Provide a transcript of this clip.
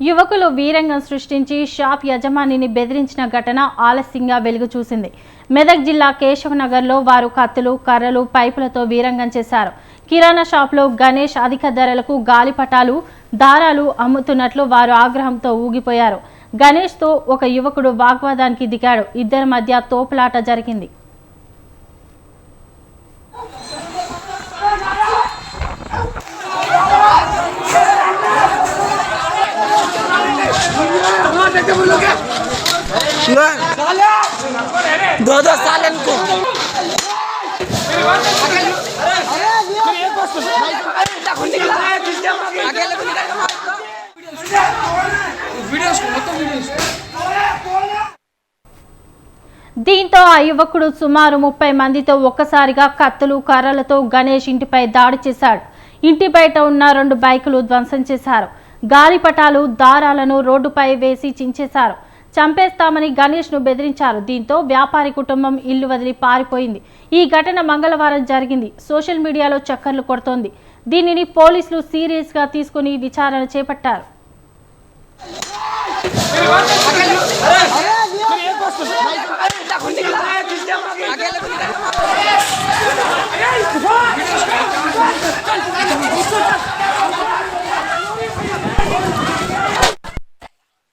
యువకులు వీరంగం సృష్టించి షాప్ యజమానిని బెదిరించిన ఘటన ఆలస్యంగా వెలుగు చూసింది. మెదక్ జిల్లా కేశవనగర్లో వారు కత్తులు కర్రలు పైపులతో వీరంగం చేశారు. కిరాణా షాప్లో గణేష్ అధిక ధరలకు గాలిపటాలు దారాలు అమ్ముతున్నట్లు వారు ఆగ్రహంతో ఊగిపోయారు. గణేష్తో ఒక యువకుడు వాగ్వాదానికి దిగాడు. ఇద్దరి మధ్య తోపులాట జరిగింది. दो दो साल इनको దీంతో ఆ యువకుడు సుమారు ముప్పై మందితో ఒక్కసారిగా కత్తులు కర్రలతో గణేష్ ఇంటిపై దాడి చేశాడు ఇంటి బయట ఉన్న రెండు బైకులు ధ్వంసం చేశారు గాలిపటాలు దారాలను రోడ్డుపై వేసి చించేశారు చంపేస్తామని గణేష్ను బెదిరించారు దీంతో వ్యాపారి కుటుంబం ఇల్లు వదిలి పారిపోయింది ఈ ఘటన మంగళవారం జరిగింది సోషల్ మీడియాలో చక్కర్లు కొడుతోంది దీనిని పోలీసులు సీరియస్గా తీసుకుని విచారణ చేపట్టారు